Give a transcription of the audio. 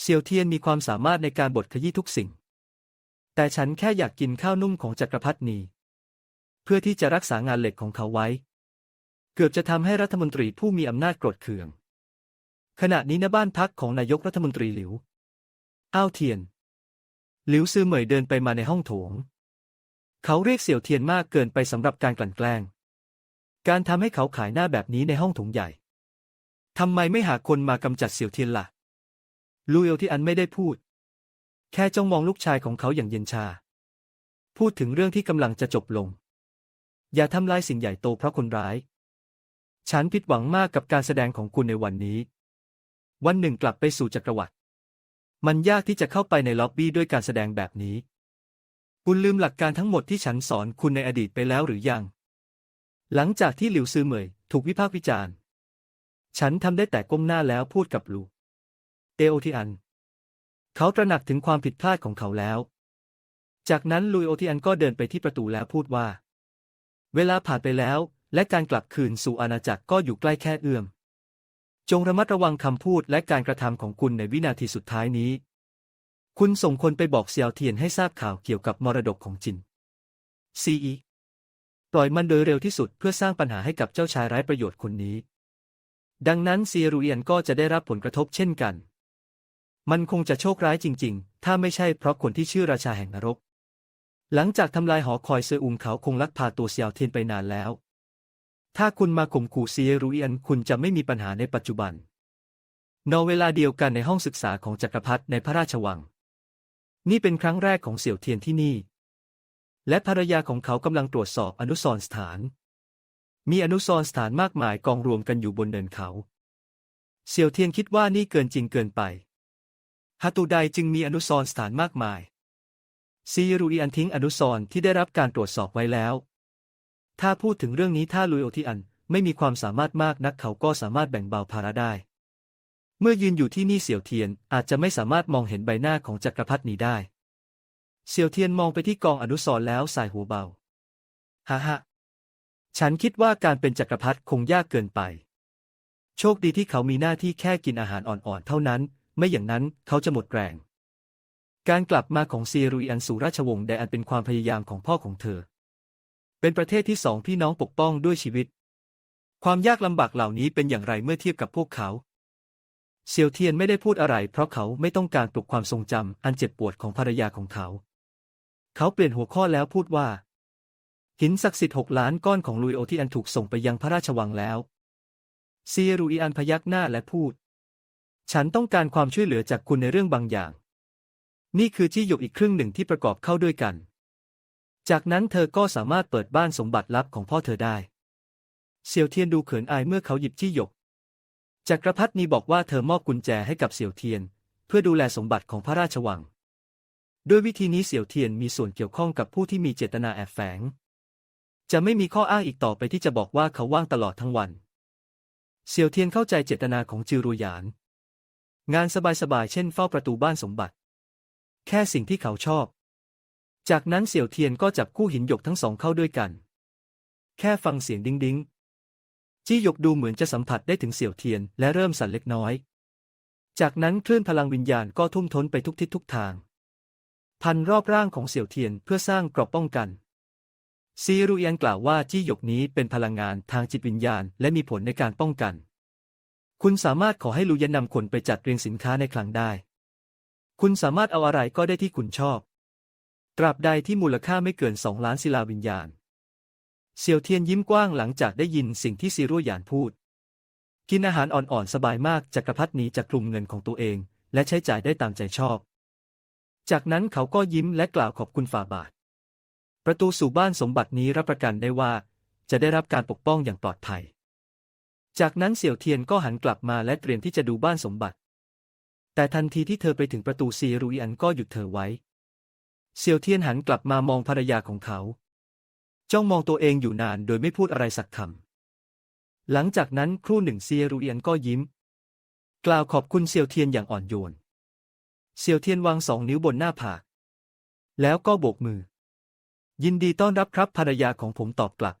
เซียวเทียนมีความสามารถในการบดขยี้ทุกสิ่ง แต่ฉันแค่อยากกินข้าวนุ่มของจักรพรรดินี เพื่อที่จะรักษางานเหล็กของเขาไว้ เกือบจะทำให้รัฐมนตรีผู้มีอำนาจโกรธเคือง ขณะนี้ณบ้านพักของนายกรัฐมนตรีหลิว อ้าวเทียน หลิวซือเหมยเดินไปมาในห้องโถง เขาเรียกเสี่ยวเทียนมากเกินไปสำหรับการกลั่นแกล้ง การทำให้เขาขายหน้าแบบนี้ในห้องโถงใหญ่ทำไมไม่หาคนมากำจัดเสี่ยวเทียนล่ะ ลูเอลที่อันไม่ได้พูด แค่จ้องมองลูกชายของเขาอย่างเย็นชา พูดถึงเรื่องที่กำลังจะจบลง อย่าทำลายสิ่งใหญ่โตเพราะคนร้าย ฉันผิดหวังมากกับการแสดงของคุณในวันนี้ วันหนึ่งกลับไปสู่จักรวรรดิมันยากที่จะเข้าไปในล็อบบี้ด้วยการแสดงแบบนี้ คุณลืมหลักการทั้งหมดที่ฉันสอนคุณในอดีตไปแล้วหรือยัง หลังจากที่หลิวซือเหมย ถูกวิพากษ์วิจารณ์ ฉันทำได้แต่ก้มหน้าแล้วพูดกับลู เอโอทิอัน เขาตระหนักถึงความผิดพลาดของเขาแล้ว จากนั้นลุยโอทิอันก็เดินไปที่ประตูแล้วพูดว่า เวลาผ่านไปแล้ว และการกลับคืนสู่อาณาจักรก็อยู่ใกล้แค่เอื้อม จงระมัดระวังคำพูดและการกระทำของคุณในวินาทีสุดท้ายนี้ คุณส่งคนไปบอกเซียวเทียนให้ทราบข่าวเกี่ยวกับมรดกของจินซีอีปล่อยมันโดยเร็วที่สุดเพื่อสร้างปัญหาให้กับเจ้าชายไร้ประโยชน์คนนี้ ดังนั้นเซียรูเอียนก็จะได้รับผลกระทบเช่นกัน มันคงจะโชคร้ายจริง ๆ ถ้าไม่ใช่เพราะคนที่ชื่อราชาแห่งนรก หลังจากทำลายหอคอยเซออุงเขาคงลักพาตัวเซียวเทียนไปนานแล้ว ถ้าคุณมาข่มขู่เซียรูเอียนคุณจะไม่มีปัญหาในปัจจุบัน นอเวลาเดียวกันในห้องศึกษาของจักรพรรดิในพระราชวัง นี่เป็นครั้งแรกของเสี่ยวเทียนที่นี่ และภรรยาของเขากำลังตรวจสอบอนุสรณ์สถาน มีอนุสรณ์สถานมากมายกองรวมกันอยู่บนเนินเขา เสี่ยวเทียนคิดว่านี่เกินจริงเกินไป ฮัตูไดจึงมีอนุสร์สถานมากมาย ซีรูอีอันทิ้งอนุสร์ที่ได้รับการตรวจสอบไว้แล้ว ถ้าพูดถึงเรื่องนี้ถ้าลุยโอทิอันไม่มีความสามารถมากนักเขาก็สามารถแบ่งเบาภาระได้ เมื่อยืนอยู่ที่นี่เสี่ยวเทียนอาจจะไม่สามารถมองเห็นใบหน้าของจักรพรรดินี้ได้ เสี่ยวเทียนมองไปที่กองอนุสร์แล้วสายหัวเบาฮ่าฮ่าฉันคิดว่าการเป็นจักรพรรดิคงยากเกินไป โชคดีที่เขามีหน้าที่แค่กินอาหารอ่อนๆ เท่านั้น ไม่อย่างนั้นเขาจะหมดแรง การกลับมาของซีรุยอันสู่ราชวงศ์ไดอันเป็นความพยายามของพ่อของเธอ เป็นประเทศที่สองพี่น้องปกป้องด้วยชีวิต ความยากลำบากเหล่านี้เป็นอย่างไรเมื่อเทียบกับพวกเขาเซียวเทียนไม่ได้พูดอะไร เพราะเขาไม่ต้องการปลุกความทรงจำอันเจ็บปวดของภรรยาของเขา เขาเปลี่ยนหัวข้อแล้วพูดว่า หินศักดิ์สิทธิ์หกล้านก้อนของลุยโอที่อันถูกส่งไปยังพระราชวังแล้วเซียรูอีอันพยักหน้าและพูด ฉันต้องการความช่วยเหลือจากคุณในเรื่องบางอย่าง นี่คือจี้หยกอีกครึ่งหนึ่งที่ประกอบเข้าด้วยกัน จากนั้นเธอก็สามารถเปิดบ้านสมบัติลับของพ่อเธอได้เซียวเทียนดูเขินอายเมื่อเขาหยิบจี้หยก จักรพรรดินีบอกว่าเธอมอบกุญแจให้กับเสี่ยวเทียน เพื่อดูแลสมบัติของพระราชวัง ด้วยวิธีนี้เสี่ยวเทียนมีส่วนเกี่ยวข้องกับผู้ที่มีเจตนาแอบแฝง จะไม่มีข้ออ้างอีกต่อไปที่จะบอกว่าเขาว่างตลอดทั้งวัน เสี่ยวเทียนเข้าใจเจตนาของจิรูหยาน งานสบายๆเช่นเฝ้าประตูบ้านสมบัติ แค่สิ่งที่เขาชอบ จากนั้นเสี่ยวเทียนก็จับคู่หินหยกทั้งสองเข้าด้วยกัน แค่ฟังเสียงดิ้งดิ้งจี้หยกดูเหมือนจะสัมผัสได้ถึงเสี่ยวเทียนและเริ่มสั่นเล็กน้อย จากนั้นคลื่นพลังวิญญาณก็ทุ่มท้นไปทุกทิศทุกทาง พันรอบร่างของเสี่ยวเทียนเพื่อสร้างกรอบป้องกัน ซีรุเอียนกล่าวว่าจี้หยกนี้เป็นพลังงานทางจิตวิญญาณและมีผลในการป้องกัน คุณสามารถขอให้ลูเยนนำคนไปจัดเรียงสินค้าในคลังได้ คุณสามารถเอาอะไรก็ได้ที่คุณชอบ ตราบใดที่มูลค่าไม่เกินสองล้านศิลาวิญญาณเสี่ยวเทียนยิ้มกว้างหลังจากได้ยินสิ่งที่ซีรุ่ยหยานพูด กินอาหารอ่อนๆสบายมากจักรพรรดิหนีจากกลุ่มเงินของตัวเอง และใช้จ่ายได้ตามใจชอบ จากนั้นเขาก็ยิ้มและกล่าวขอบคุณฝ่าบาท ประตูสู่บ้านสมบัตินี้รับประกันได้ว่า จะได้รับการปกป้องอย่างปลอดภัย จากนั้นเสี่ยวเทียนก็หันกลับมาและเตรียมที่จะดูบ้านสมบัติ แต่ทันทีที่เธอไปถึงประตูซีรุยอันก็หยุดเธอไว้ เสี่ยวเทียนหันกลับมามองภรรยาของเขา จ้องมองตัวเองอยู่นานโดยไม่พูดอะไรสักคำ หลังจากนั้นครู่หนึ่งเซียรูเอียนก็ยิ้ม กล่าวขอบคุณเซียวเทียนอย่างอ่อนโยนเซียวเทียนวางสองนิ้วบนหน้าผาก แล้วก็โบกมือ ยินดีต้อนรับครับภรรยาของผมตอบกลับ